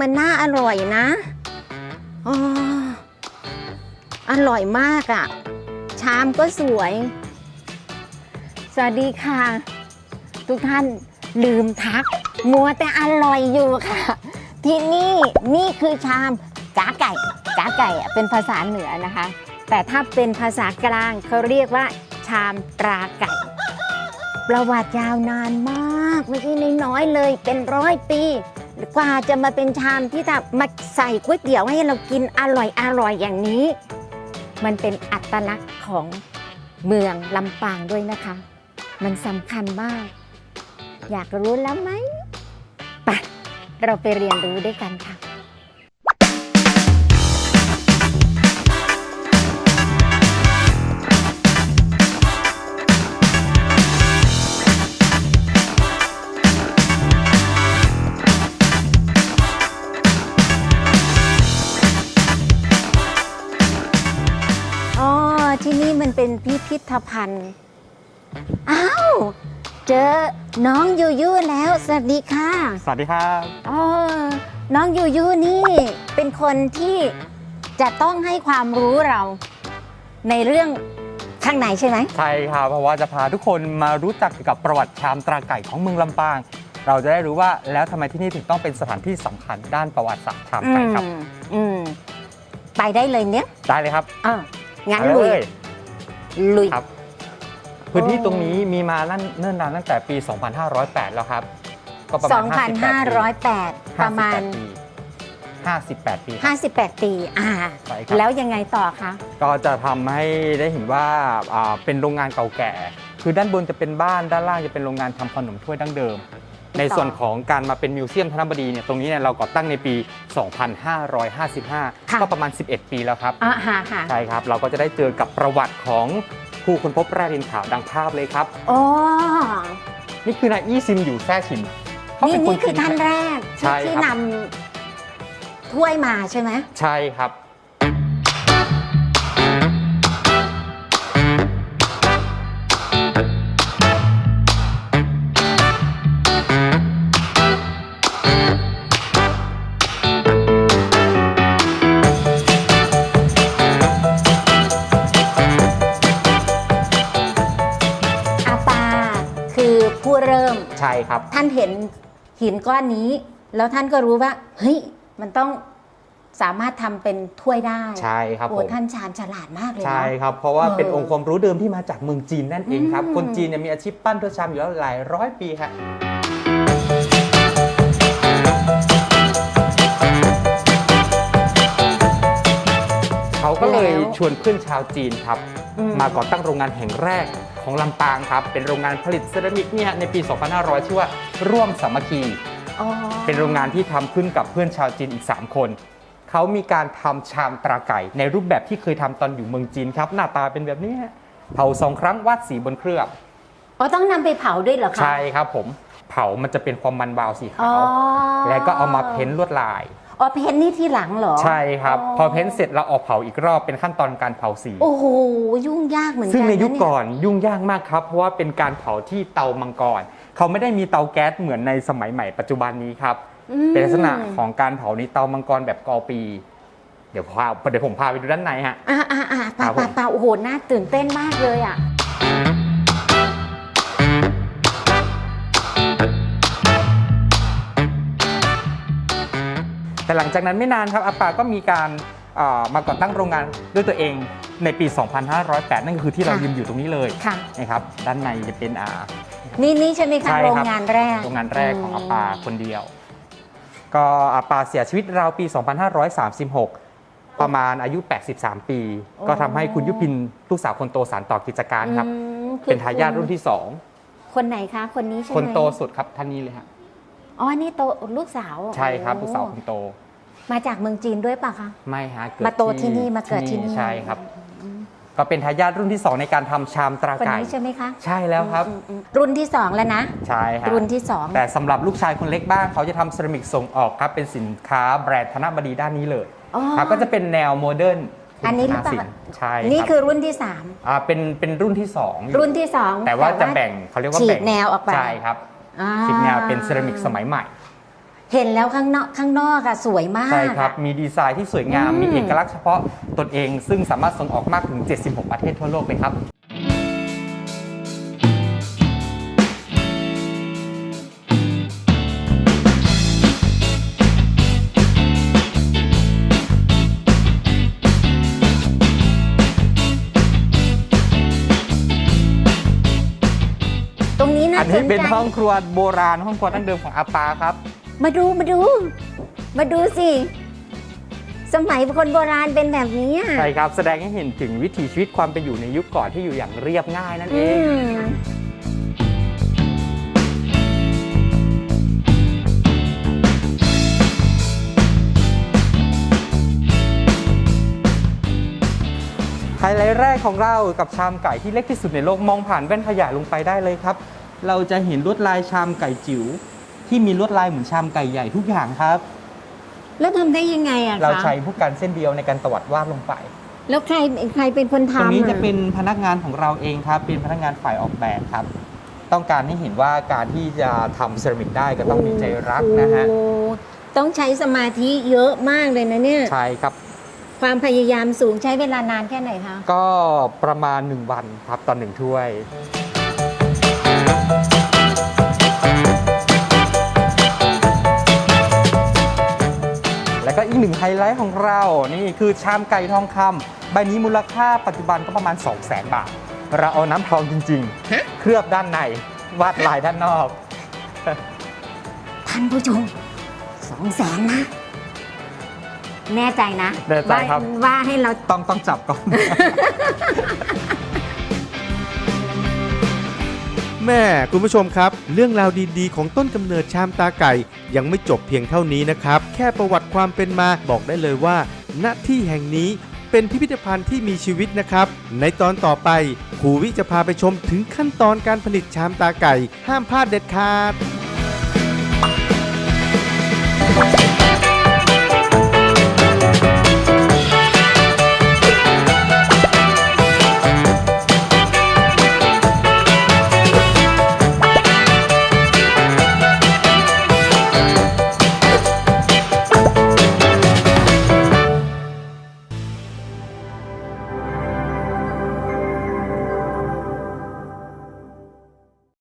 มันน่าอร่อยนะอ๋ออร่อยมากอะ่ะ ชามก็สวย สวัสดีค่ะ ทุกท่านลืมทัก มัวแต่อร่อยอยู่ค่ะ ที่นี่นี่คือชามกาไก่กาไก่เป็นภาษาเหนือนะคะ แต่ถ้าเป็นภาษากลางเขาเรียกว่า ชามตราไก่ ประวัติยาวนานมาก ไม่ใช่น้อยเลยเป็นร้อยปี กว่าจะมาเป็นชามที่จะมาใส่ก๋วยเตี๋ยวให้เรากินอร่อยอร่อยอย่างนี้ มันเป็นอัตลักษณ์ของเมืองลำปางด้วยนะคะ มันสำคัญมาก อยากรู้แล้วไหมไปเราไปเรียนรู้ด้วยกันค่ะ ที่นี่มันเป็นพิพิธภัณฑ์ อ้าว เจอน้องยูยูแล้ว สวัสดีค่ะสวัสดีครับอ๋อน้องยูยูนี่เป็นคนที่จะต้องให้ความรู้เราในเรื่องข้างในใช่ไหม ใช่ครับเพราะว่าจะพาทุกคนมารู้จักเกี่ยวกับประวัติชามตราไก่ของเมืองลำปาง เราจะได้รู้ว่าแล้วทำไมที่นี่ถึงต้องเป็นสถานที่สำคัญด้านประวัติศาสตร์ชามไก่ครับ อืมอืมไปได้เลยเนี่ยได้เลยครับ อ่า งั้นไปลุยเลยลุย ครับ พื้นที่ตรงนี้มีมานั่นเนิ่นนานตั้งแต่ปี 2508 แล้วครับ ก็ประมาณ2,508 ประมาณ 58 ปี 58 ปี อ่าใช่ครับแล้วยังไงต่อคะ ก็จะทำให้ได้เห็นว่าอ่าเป็นโรงงานเก่าแก่ คือด้านบนจะเป็นบ้านด้านล่างจะเป็นโรงงานทำขนมถ้วยดั้งเดิม ในส่วนของการมาเป็นมิวเซียมธนบดีเนี่ยตรงนี้เนี่ยเราก่อตั้งในปี 2555 ก็ประมาณ 11 ปีแล้วครับอ่าฮะฮะใช่ครับ เราก็จะได้เจอกับประวัติของผู้ค้นพบแร่ดินขาวดังภาพเลยครับอ๋อนี่คือนายอี้ซิมอยู่แท้ชินเขานี่เป็นคนนี่คือจีนท่านแรกใช่ที่ครับนำถ้วยมาใช่ไหม ใช่ครับ เริ่ม ใช่ครับ ท่านเห็นหินก้อนนี้ แล้วท่านก็รู้ว่าเฮ้ยมันต้องสามารถทำเป็นถ้วยได้ใช่ครับโอ้ผมท่านชาญฉลาดมากเลยใช่เนาะครับ เพราะว่าเออเป็นองค์ความรู้เดิมที่มาจากเมืองจีนนั่นเองครับอืมคนจีนเนี่ยมีอาชีพปั้นถ้วยชามอยู่แล้วหลายร้อยปีครับเขาก็เลยชวนเพื่อนชาวจีนครับอืมาก่อตั้งโรงงานแห่งแรก ของลำปางครับ เป็นโรงงานผลิตเซรามิกเนี่ยในปี 2500 ชื่อว่าร่วมสามัคคี อ๋อเป็นโรงงานที่ทำขึ้นกับเพื่อนชาวจีนอีก 3 คน เขามีการทำชามตราไก่ ในรูปแบบที่เคยทำตอนอยู่เมืองจีนครับ หน้าตาเป็นแบบนี้ฮะเผาสองครั้งวาดสีบนเคลือบ อ๋อต้องนำไปเผาด้วยเหรอคะ ใช่ครับผม เผามันจะเป็นความมันวาวสีอ๋ขาอ ว แล้วก็เอามาเพ้นท์ลวดลาย อ๋อเพ้นนี่ที่หลังเหรอ ใช่ครับ อ๋อ พอเพ้นท์เสร็จเราเอาเผาอีกรอบเป็นขั้นตอนการเผาสี โอ้โหยุ่งยากเหมือนกันซึ่งในยุคะเก่อนยุ่งยากมากครับ เพราะว่าเป็นการเผาที่เตามังกรเขาไม่ได้มีเตาแก๊สเหมือนในสมัยใหม่ปัจจุบันนี้ครับ อืมเป็นลักษณะของการเผาในเตามังกรแบบกอปี เดี๋ยวพาเดี๋ยวผมพาไปดูด้านในฮะ อ่าอ่าอ่าครัป่าบผม ป่าป่าโอ้โหน่าตื่นเต้นมากเลยอะ แต่หลังจากนั้นไม่นานครับอาปาก็มีการเอ่อมาก่อตั้งโรงงานด้วยตัวเองในปี 2508 นั่นก็คือที่เราค่ะยืนอยู่ตรงนี้เลยค่ะนะครับด้านในจะเป็นอ่านี่นี่ใช่ไหมคะใช่ครับโรงงานแรกโรงงานแรกของอาปาคนเดียว ก็อาปาเสียชีวิตราวปี 2536ประมาณอายุ 83 ปีโอ้ก็ทำให้คุณยุพินลูกสาวคนโตสานต่อกิจการครับอืมคือเป็นทายาทรุ่นที่คนไหนคะ คนนี้ใช่ไห2มคนโตสุดครับท่านนี้เลยฮะ อ๋อ นี่โตลูกสาวใช่ครับโอ้ลูกสาวคนโต มาจากเมืองจีนด้วยป่ะคะ ไม่ฮะเกิดมาโตที่นี่มาเกิดที่นี่ใช่ครับ ก็เป็นทายาทรุ่นที่ 2 ในการทำชามตราคนไก่นี้ใช่ไหมคะ ใช่แล้วครับอืมอืมรุ่นที่สองแล้วนะใช่ฮะรุ่นที่สองแต่สำหรับลูกชายคนเล็กบ้าง เขาจะทำเซรามิกส่งออกครับเป็นสินค้าแบรนด์ธนบดีด้านนี้เลยอ๋อครับก็จะเป็นแนวโมเดิร์นอันนี้หรือเปล่าสินใช่นี่รับคือรุ่นที่สามอ่าเป็นเป็นรุ่นที่2อยู่รุ่นที่สองแต่ว่าจะแบ่งเขาเรียกว่าฉีแบ่กงแนวออกไปใช่ครับ อ่าฉีกแนวเป็นเซรามิกสมัยใหม่ เห็นแล้วข้างนอกข้างนอกอะสวยมาก ใช่ครับอะมีดีไซน์ที่สวยงาม อืม มีเอกลักษณ์เฉพาะตนเอง ซึ่งสามารถส่งออกมากถึง 76 ประเทศทั่วโลกเลยครับ นี้นะอันนี้เป็นสใจห้องครัวโบราณห้องครัวดั้งเดิมของอาปาครับ มาดูมาดู มาดูสิ สมัยคนโบราณเป็นแบบนี้อะใช่ครับ แสดงให้เห็นถึงวิถีชีวิตความเป็นอยู่ในยุคก่อนที่อยู่อย่างเรียบง่ายนั่นเออืง มไฮไลท์แรกของเรากับชามไก่ที่เล็กที่สุดในโลกมองผ่านแว่นขยายลงไปได้เลยครับ เราจะเห็นลวดลายชามไก่จิ๋วที่มีลวดลายเหมือนชามไก่ใหญ่ทุกอย่างครับ แล้วทำได้ยังไงอะคะเราใช้ผู้การเส้นเดียวในการตวัดวาดลงไป แล้วใครใครเป็นคนตรงทำนี้อจะเป็นพนักงานของเราเองครับ เป็นพนักงานฝ่ายออกแบบครับ ต้องการให้เห็นว่าการที่จะทำเซรามิกได้ก็ต้องมีใจรักนะฮะโอ้ต้องใช้สมาธิเยอะมากเลยนะเนี่ยใช่ครับ ความพยายามสูงใช้เวลานานแค่ไหนคะก็ประมาณ 1 วันครับตอนหนึ่งถ้วย หนึ่งไฮไลท์ของเรา นี่คือชามไก่ทองคำใบนี้มูลค่าปัจจุบันก็ประมาณ 2 0 0แสนบาท เราเอาน้ำทองจริงฮะๆเคลือบด้านใน วาดลายด้านนอก ท่านผู้ชมสองแสนนะ แน่ใจนะแน่ใจครับ ว่าว่าให้เรา ต้องต้องจับก่อน แม่คุณผู้ชมครับ เรื่องราวดีๆ ของต้นกำเนิดชามตาไก่ ยังไม่จบเพียงเท่านี้นะครับ แค่ประวัติความเป็นมาบอกได้เลยว่า ณที่แห่งนี้เป็นพิพิธภัณฑ์ที่มีชีวิตนะครับ ในตอนต่อไปครูวิจะพาไปชมถึงขั้นตอนการผลิตชามตาไก่ ห้ามพลาดเด็ดขาด